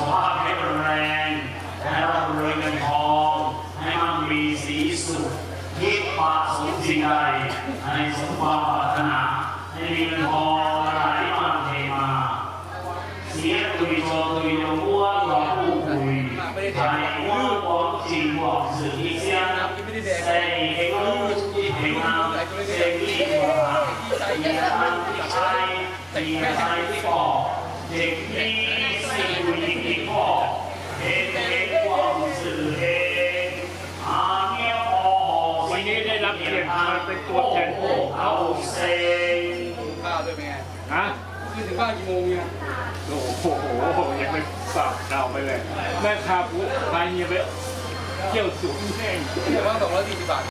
ขภาพแข็งแรงให้ร่ำรวยเงินทอง ให้มั่งมีสีสุขคิดปะสมสิ่งใดให้สมความปรารถนา ให้มีเงินทองไหลมาเทมาเสียตุยโจตุยโยวัวหลอกผู้คุยไทยว่าบอกจริงบอกสื่อที่เสียงใส่เองรู้ที่เองเอาเสียงที่บอกตีทางที่ใช้ตีใช้ที่บอกเด็กที่สิ่ รับเกียรติมาเป็นตัวแทนเอาเซ็งข้าวด้วยเป็นไงฮะคือถึงบ้านกี่โมงเนี่ยโอ้โหยังไม่ฝากข่าวไปเลย แม่ค้าผู้พายเฮียไปเที่ยวสูงแห้งแต่ว่าสองร้อยสี่สิบบาท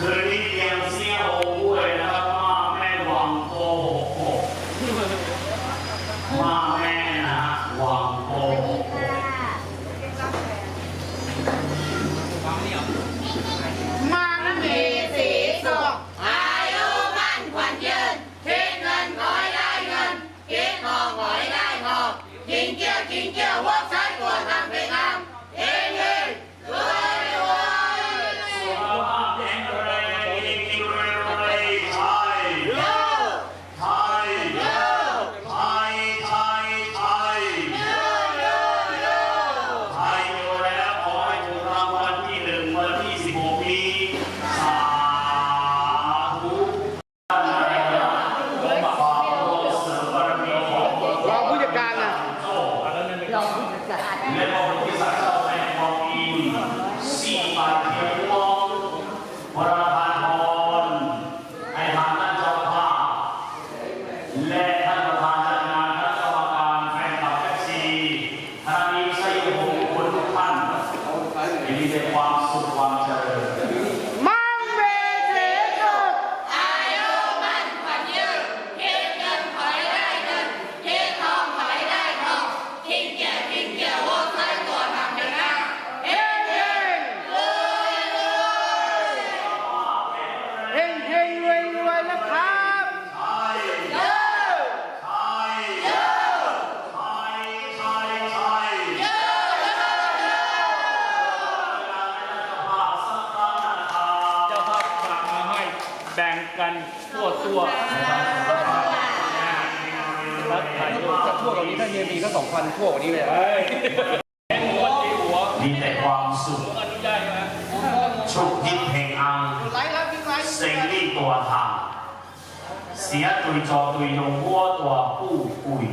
คืนนี้เตียมเสี้ยวด้วยนะครับมาแม่วังโกมาแม่นะหวัง มัน มีแต่ แบ่งกันทั่วตัวแล้วถ่ายรูปถ้าทั่วกว่านี้ถ้าเฮียมีก็สองพันทั่วกว่านี้เลยเฮ้ยแข่งหัวตีหัวมีแต่ความสุขอนุญาตไหมชุกยิบเพลงอังไลค์ครับพี่ไลค์เซ็งลี่ตัวทางเสียตุยจอตุยยงวัวตัวผู้กุย